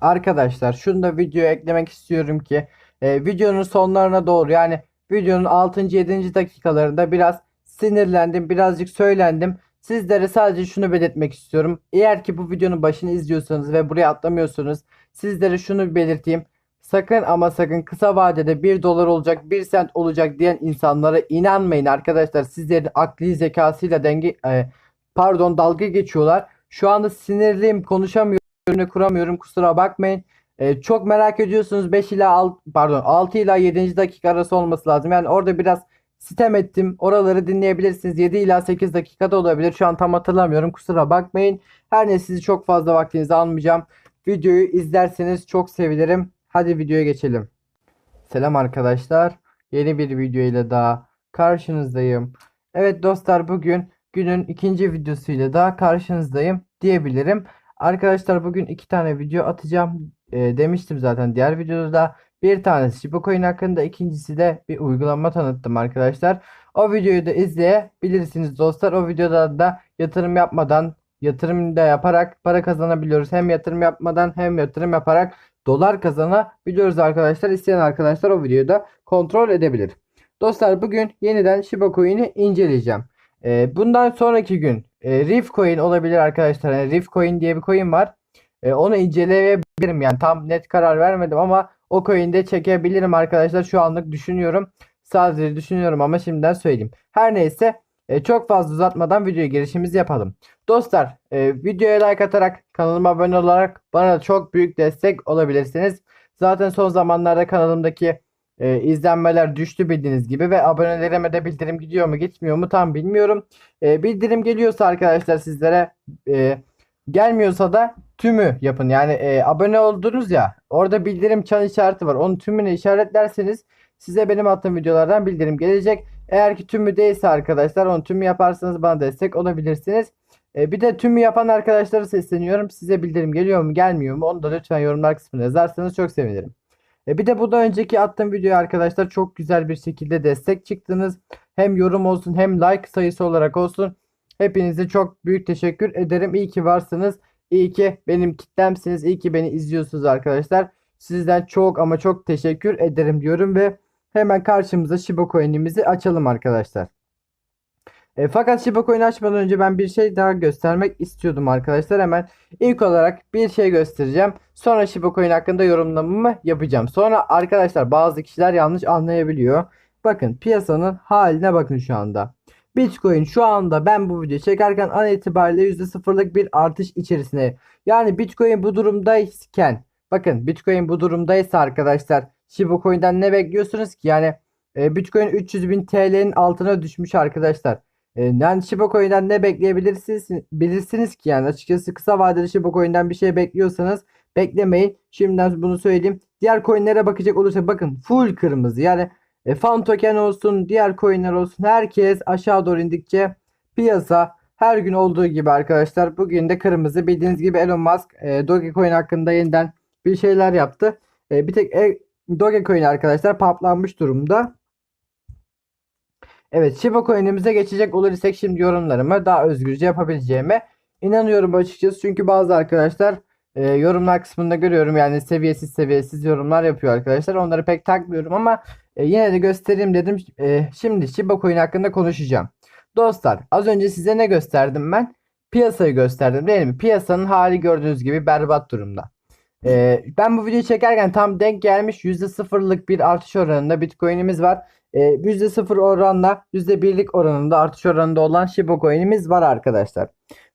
Arkadaşlar şunu da videoya eklemek istiyorum ki e, videonun sonlarına doğru yani videonun 6. 7. dakikalarında biraz sinirlendim birazcık söylendim. Sizlere sadece şunu belirtmek istiyorum. Eğer ki bu videonun başını izliyorsanız ve buraya atlamıyorsanız sizlere şunu belirteyim. Sakın ama sakın kısa vadede 1 dolar olacak 1 sent olacak diyen insanlara inanmayın arkadaşlar. Sizlerin akli zekasıyla denge e, pardon dalga geçiyorlar. Şu anda sinirliyim konuşamıyorum cümle kuramıyorum kusura bakmayın. Ee, çok merak ediyorsunuz 5 ila 6 pardon 6 ila 7. dakika arası olması lazım. Yani orada biraz sitem ettim. Oraları dinleyebilirsiniz. 7 ila 8 dakikada olabilir. Şu an tam hatırlamıyorum. Kusura bakmayın. Her neyse sizi çok fazla vaktinizi almayacağım. Videoyu izlerseniz çok sevinirim. Hadi videoya geçelim. Selam arkadaşlar. Yeni bir video ile daha karşınızdayım. Evet dostlar bugün günün ikinci videosuyla daha karşınızdayım diyebilirim. Arkadaşlar bugün iki tane video atacağım e, demiştim zaten diğer videoda da. Bir tanesi Shiba Coin hakkında ikincisi de bir uygulama tanıttım arkadaşlar. O videoyu da izleyebilirsiniz dostlar. O videoda da yatırım yapmadan yatırım da yaparak para kazanabiliyoruz. Hem yatırım yapmadan hem yatırım yaparak dolar kazanabiliyoruz arkadaşlar. İsteyen arkadaşlar o videoyu da kontrol edebilir. Dostlar bugün yeniden Shiba Coin'i inceleyeceğim. E, bundan sonraki gün e, Reef Coin olabilir arkadaşlar. Yani Reef Coin diye bir coin var. E, onu inceleyebilirim. Yani tam net karar vermedim ama o coin'de çekebilirim arkadaşlar. Şu anlık düşünüyorum. Sadece düşünüyorum ama şimdiden söyleyeyim. Her neyse e, çok fazla uzatmadan videoya girişimizi yapalım. Dostlar e, videoya like atarak kanalıma abone olarak bana çok büyük destek olabilirsiniz. Zaten son zamanlarda kanalımdaki e, izlenmeler düştü bildiğiniz gibi ve abonelerime de bildirim gidiyor mu gitmiyor mu tam bilmiyorum. E, bildirim geliyorsa arkadaşlar sizlere e, gelmiyorsa da tümü yapın. Yani e, abone oldunuz ya orada bildirim çan işareti var. Onun tümünü işaretlerseniz size benim attığım videolardan bildirim gelecek. Eğer ki tümü değilse arkadaşlar onu tümü yaparsanız bana destek olabilirsiniz. E, bir de tümü yapan arkadaşlara sesleniyorum. Size bildirim geliyor mu gelmiyor mu onu da lütfen yorumlar kısmına yazarsanız çok sevinirim. E bir de bu da önceki attığım videoya arkadaşlar çok güzel bir şekilde destek çıktınız. Hem yorum olsun hem like sayısı olarak olsun. Hepinize çok büyük teşekkür ederim. İyi ki varsınız. İyi ki benim kitlemsiniz. İyi ki beni izliyorsunuz arkadaşlar. Sizden çok ama çok teşekkür ederim diyorum ve hemen karşımıza Shiba Coin'imizi açalım arkadaşlar. E, fakat Shiba Coin açmadan önce ben bir şey daha göstermek istiyordum arkadaşlar. Hemen ilk olarak bir şey göstereceğim. Sonra Shiba Coin hakkında yorumlamamı yapacağım. Sonra arkadaşlar bazı kişiler yanlış anlayabiliyor. Bakın piyasanın haline bakın şu anda. Bitcoin şu anda ben bu videoyu çekerken an itibariyle %0'lık bir artış içerisine. Yani Bitcoin bu durumdayken bakın Bitcoin bu durumdaysa arkadaşlar Shiba Coin'den ne bekliyorsunuz ki? Yani e, Bitcoin 300 bin TL'nin altına düşmüş arkadaşlar. E, yani Shiba Coin'den ne bekleyebilirsiniz bilirsiniz ki yani açıkçası kısa vadeli Shiba Coin'den bir şey bekliyorsanız beklemeyin. Şimdiden bunu söyleyeyim. Diğer coinlere bakacak olursa bakın full kırmızı. Yani e, fan token olsun, diğer coinler olsun herkes aşağı doğru indikçe piyasa her gün olduğu gibi arkadaşlar bugün de kırmızı. Bildiğiniz gibi Elon Musk e, Dogecoin hakkında yeniden bir şeyler yaptı. E, bir tek e, Dogecoin arkadaşlar paplanmış durumda. Evet Shiba Coin'imize geçecek olursak şimdi yorumlarımı daha özgürce yapabileceğime inanıyorum açıkçası. Çünkü bazı arkadaşlar e, yorumlar kısmında görüyorum yani seviyesiz seviyesiz yorumlar yapıyor arkadaşlar. Onları pek takmıyorum ama e, yine de göstereyim dedim. E, şimdi Shiba Coin hakkında konuşacağım. Dostlar az önce size ne gösterdim ben? Piyasayı gösterdim değil mi? Piyasanın hali gördüğünüz gibi berbat durumda. E, ben bu videoyu çekerken tam denk gelmiş %0'lık bir artış oranında Bitcoin'imiz var. E, %0 oranla %1'lik oranında artış oranında olan Shiba Coin'imiz var arkadaşlar.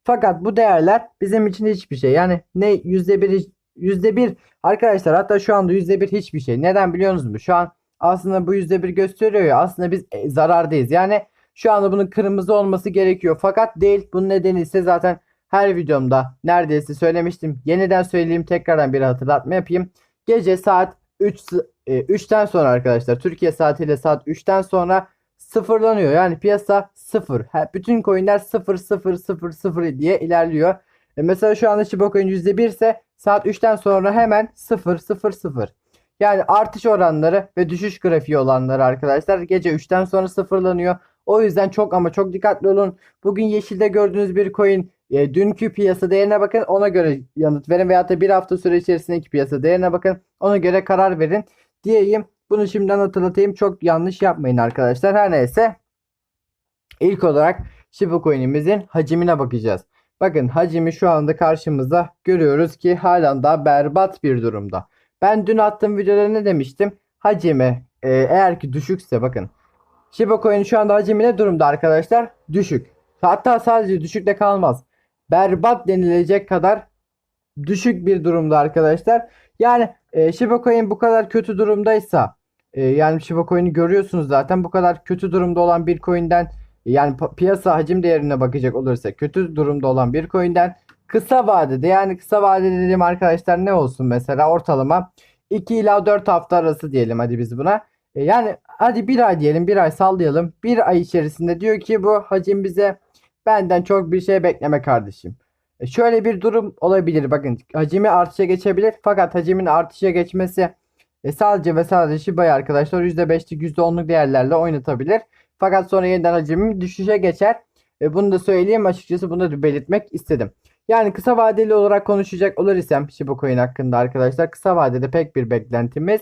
Fakat bu değerler bizim için hiçbir şey. Yani ne %1 %1 arkadaşlar hatta şu anda %1 hiçbir şey. Neden biliyorsunuz mu? Şu an aslında bu %1 gösteriyor ya aslında biz e, zarardayız. Yani şu anda bunun kırmızı olması gerekiyor. Fakat değil. Bunun nedeni ise zaten her videomda neredeyse söylemiştim. Yeniden söyleyeyim tekrardan bir hatırlatma yapayım. Gece saat 3 e, 3'ten sonra arkadaşlar Türkiye saatiyle saat 3'ten sonra sıfırlanıyor. Yani piyasa sıfır. bütün coinler sıfır sıfır sıfır sıfır diye ilerliyor. E, mesela şu anda Shiba Coin %1 ise saat 3'ten sonra hemen sıfır sıfır sıfır. Yani artış oranları ve düşüş grafiği olanları arkadaşlar gece 3'ten sonra sıfırlanıyor. O yüzden çok ama çok dikkatli olun. Bugün yeşilde gördüğünüz bir coin e, dünkü piyasa değerine bakın ona göre yanıt verin veyahut da bir hafta süre içerisindeki piyasa değerine bakın ona göre karar verin diyeyim. Bunu şimdiden hatırlatayım. Çok yanlış yapmayın arkadaşlar. Her neyse ilk olarak Shiba Coin'imizin hacmine bakacağız. Bakın hacmi şu anda karşımızda görüyoruz ki halen daha berbat bir durumda. Ben dün attığım videoda ne demiştim? Hacmi e, eğer ki düşükse bakın. Shiba Coin şu anda hacmi ne durumda arkadaşlar? Düşük. Hatta sadece düşükte kalmaz. Berbat denilecek kadar düşük bir durumda arkadaşlar. Yani e, Shiba Coin bu kadar kötü durumdaysa e, yani Shiba Coin'i görüyorsunuz zaten bu kadar kötü durumda olan bir coin'den yani piyasa hacim değerine bakacak olursa kötü durumda olan bir coin'den kısa vadede yani kısa vadede dediğim arkadaşlar ne olsun mesela ortalama 2 ila 4 hafta arası diyelim hadi biz buna. E, yani hadi bir ay diyelim bir ay sallayalım. Bir ay içerisinde diyor ki bu hacim bize benden çok bir şey bekleme kardeşim. E, şöyle bir durum olabilir bakın hacimi artışa geçebilir fakat hacimin artışa geçmesi e, sadece ve sadece Shiba'yı arkadaşlar %5'lik %10'luk değerlerle oynatabilir. Fakat sonra yeniden hacimim düşüşe geçer. E, bunu da söyleyeyim açıkçası bunu da belirtmek istedim. Yani kısa vadeli olarak konuşacak olur isem Shiba Coin hakkında arkadaşlar kısa vadede pek bir beklentimiz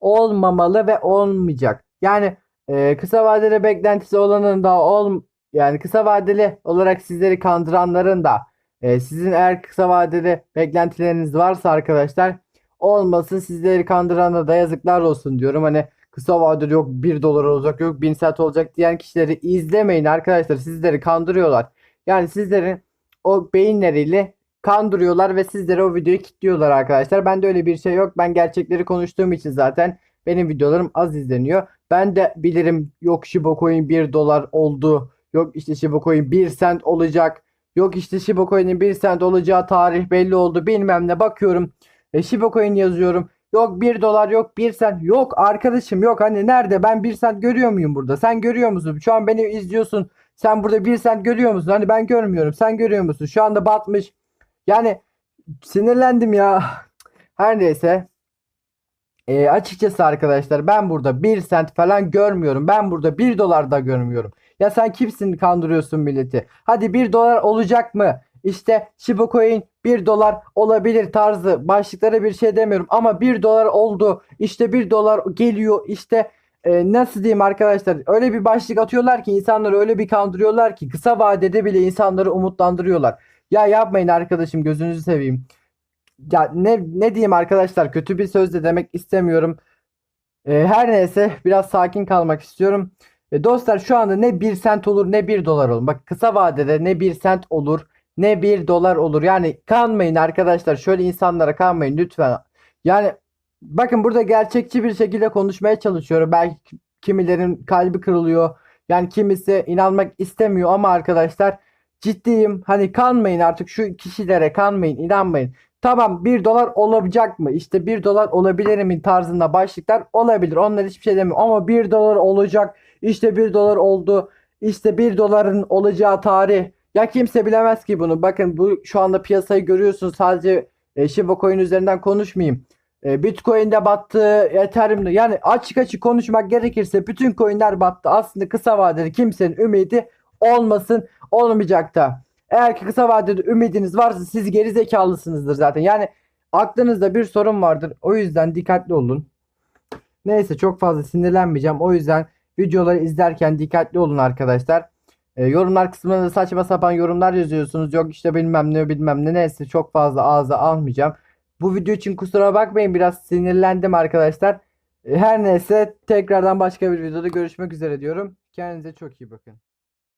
olmamalı ve olmayacak. Yani e, kısa vadede beklentisi olanın da ol yani kısa vadeli olarak sizleri kandıranların da e, sizin eğer kısa vadede beklentileriniz varsa arkadaşlar olmasın sizleri kandırana da yazıklar olsun diyorum. Hani kısa vadede yok 1 dolar olacak yok 1000 saat olacak diyen kişileri izlemeyin arkadaşlar. Sizleri kandırıyorlar. Yani sizlerin o beyinleriyle kandırıyorlar ve sizlere o videoyu kilitliyorlar arkadaşlar. Bende öyle bir şey yok. Ben gerçekleri konuştuğum için zaten benim videolarım az izleniyor. Ben de bilirim yok Shiba Coin 1 dolar oldu. Yok işte Shiba Coin 1 cent olacak. Yok işte Shiba Coin'in 1 cent olacağı tarih belli oldu. Bilmem ne bakıyorum. E, Shiba Coin yazıyorum. Yok 1 dolar yok 1 cent. Yok arkadaşım yok hani nerede ben 1 cent görüyor muyum burada? Sen görüyor musun? Şu an beni izliyorsun. Sen burada 1 cent görüyor musun? Hani ben görmüyorum. Sen görüyor musun? Şu anda batmış. Yani sinirlendim ya. Her neyse. E, açıkçası arkadaşlar ben burada 1 cent falan görmüyorum. Ben burada 1 dolar da görmüyorum. Ya sen kimsin kandırıyorsun milleti? Hadi 1 dolar olacak mı? İşte Shiba Coin 1 dolar olabilir tarzı başlıklara bir şey demiyorum. Ama 1 dolar oldu. İşte 1 dolar geliyor. İşte e, nasıl diyeyim arkadaşlar öyle bir başlık atıyorlar ki insanları öyle bir kandırıyorlar ki kısa vadede bile insanları umutlandırıyorlar. Ya yapmayın arkadaşım gözünüzü seveyim. Ya ne ne diyeyim arkadaşlar kötü bir söz de demek istemiyorum. E, her neyse biraz sakin kalmak istiyorum. E, dostlar şu anda ne 1 sent olur ne 1 dolar olur. Bak kısa vadede ne 1 sent olur ne 1 dolar olur. Yani kanmayın arkadaşlar şöyle insanlara kanmayın lütfen. Yani bakın burada gerçekçi bir şekilde konuşmaya çalışıyorum. Belki kimilerin kalbi kırılıyor. Yani kimisi inanmak istemiyor ama arkadaşlar ciddiyim. Hani kanmayın artık şu kişilere kanmayın inanmayın. Tamam 1 dolar olacak mı? İşte 1 dolar olabilir mi tarzında başlıklar olabilir. Onlar hiçbir şey demiyor. Ama 1 dolar olacak. İşte 1 dolar oldu. İşte 1 doların olacağı tarih. Ya kimse bilemez ki bunu. Bakın bu şu anda piyasayı görüyorsunuz. Sadece e, Shiba Coin üzerinden konuşmayayım. E, Bitcoin de battı, Ethereum'da. Yani açık açık konuşmak gerekirse bütün coinler battı. Aslında kısa vadede kimsenin ümidi olmasın, olmayacak da. Eğer ki kısa vadede ümidiniz varsa siz geri zekalısınızdır zaten. Yani aklınızda bir sorun vardır. O yüzden dikkatli olun. Neyse çok fazla sinirlenmeyeceğim. O yüzden videoları izlerken dikkatli olun arkadaşlar. E, yorumlar kısmında da saçma sapan yorumlar yazıyorsunuz. Yok işte bilmem ne bilmem ne neyse çok fazla ağza almayacağım. Bu video için kusura bakmayın biraz sinirlendim arkadaşlar. E, her neyse tekrardan başka bir videoda görüşmek üzere diyorum. Kendinize çok iyi bakın.